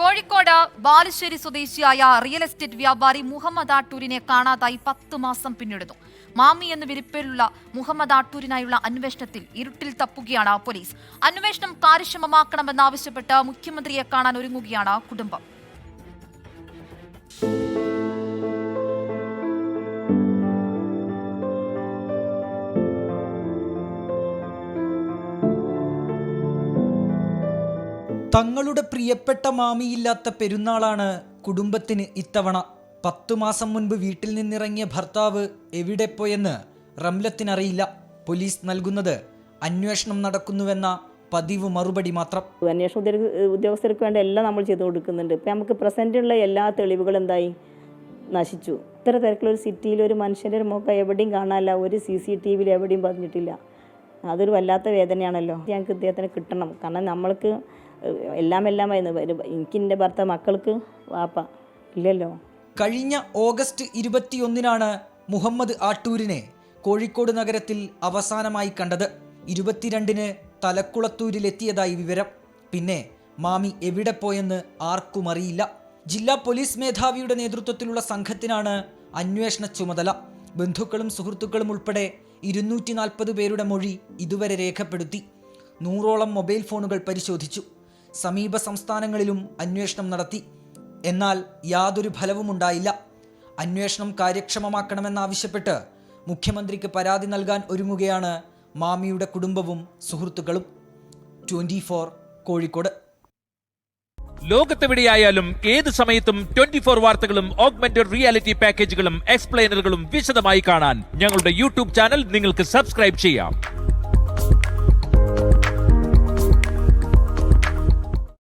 കോഴിക്കോട് ബാലുശ്ശേരി സ്വദേശിയായ real estate വ്യാപാരി മുഹമ്മദ് ആട്ടൂരിനെ കാണാതായി പത്ത് മാസം പിന്നിടുന്നു. മാമി എന്ന വിരിപ്പിലുള്ള മുഹമ്മദ് ആട്ടൂരിനായുള്ള അന്വേഷണത്തിൽ ഇരുട്ടിൽ തപ്പുകയാണ് പോലീസ്. അന്വേഷണം കാര്യക്ഷമമാക്കണമെന്നാവശ്യപ്പെട്ട് മുഖ്യമന്ത്രിയെ കാണാൻ ഒരുങ്ങുകയാണ് കുടുംബം. തങ്ങളുടെ പ്രിയപ്പെട്ട മാമിയില്ലാത്ത പെരുന്നാളാണ് കുടുംബത്തിന് ഇത്തവണ. പത്തു മാസം മുൻപ് വീട്ടിൽ നിന്നിറങ്ങിയ ഭർത്താവ് എവിടെ പോയെന്ന് റംലത്തിനറിയില്ല. പോലീസ് നൽകുന്നത് അന്വേഷണം നടക്കുന്നുവെന്ന പതിവ് മറുപടി മാത്രം. അന്വേഷണ ഉദ്യോഗസ്ഥർക്ക് വേണ്ട എല്ലാം നമ്മൾ ചെയ്തു കൊടുക്കുന്നുണ്ട്. ഇപ്പം നമുക്ക് പ്രസന്റുള്ള എല്ലാ തെളിവുകളും എന്തായി? നശിച്ചു. ഇത്ര തിരക്കുള്ള സിറ്റിയിൽ ഒരു മനുഷ്യന്റെ ഒരു മുഖം എവിടെയും കാണാനില്ല. ഒരു സി സി ടി വിയിൽ എവിടെയും പറഞ്ഞിട്ടില്ല അതൊരു വല്ലാത്ത വേദനയാണല്ലോ. ഞങ്ങൾക്ക് ഇദ്ദേഹത്തിന് കിട്ടണം. കാരണം നമ്മൾക്ക് എല്ലാം എല്ലാം എനിക്ക് എന്റെ ഭർത്താവ് മക്കൾക്ക് വാപ്പ. ഇല്ലല്ലോ. കഴിഞ്ഞ ഓഗസ്റ്റ് ഇരുപത്തിയൊന്നിനാണ് മുഹമ്മദ് ആട്ടൂരിനെ കോഴിക്കോട് നഗരത്തിൽ അവസാനമായി കണ്ടത്. ഇരുപത്തിരണ്ടിന് തലക്കുളത്തൂരിലെത്തിയതായി വിവരം. പിന്നെ മാമി എവിടെ പോയെന്ന് ആർക്കും അറിയില്ല. ജില്ലാ പോലീസ് മേധാവിയുടെ നേതൃത്വത്തിലുള്ള സംഘത്തിനാണ് അന്വേഷണ ചുമതല. ബന്ധുക്കളും സുഹൃത്തുക്കളും ഉൾപ്പെടെ ഇരുന്നൂറ്റി നാൽപ്പത് പേരുടെ മൊഴി ഇതുവരെ രേഖപ്പെടുത്തി. നൂറോളം മൊബൈൽ ഫോണുകൾ പരിശോധിച്ചു. സമീപ സംസ്ഥാനങ്ങളിലും അന്വേഷണം നടത്തി. എന്നാൽ യാതൊരു ഫലവുമുണ്ടായില്ല അന്വേഷണം കാര്യക്ഷമമാക്കണമെന്നാവശ്യപ്പെട്ട് മുഖ്യമന്ത്രിക്ക് പരാതി നൽകാൻ ഒരുങ്ങുകയാണ് മാമിയുടെ കുടുംബവും സുഹൃത്തുക്കളും. Twenty four Kozhikode. ലോകത്തെവിടെയായാലും ഏത് സമയത്തും ട്വന്റി ഫോർ വാർത്തകളും ഓഗ്മെന്റഡ് റിയാലിറ്റി പാക്കേജുകളും എക്സ്പ്ലെയിനറുകളും വിശദമായി കാണാൻ ഞങ്ങളുടെ യൂട്യൂബ് ചാനൽ നിങ്ങൾക്ക് സബ്സ്ക്രൈബ് ചെയ്യാം.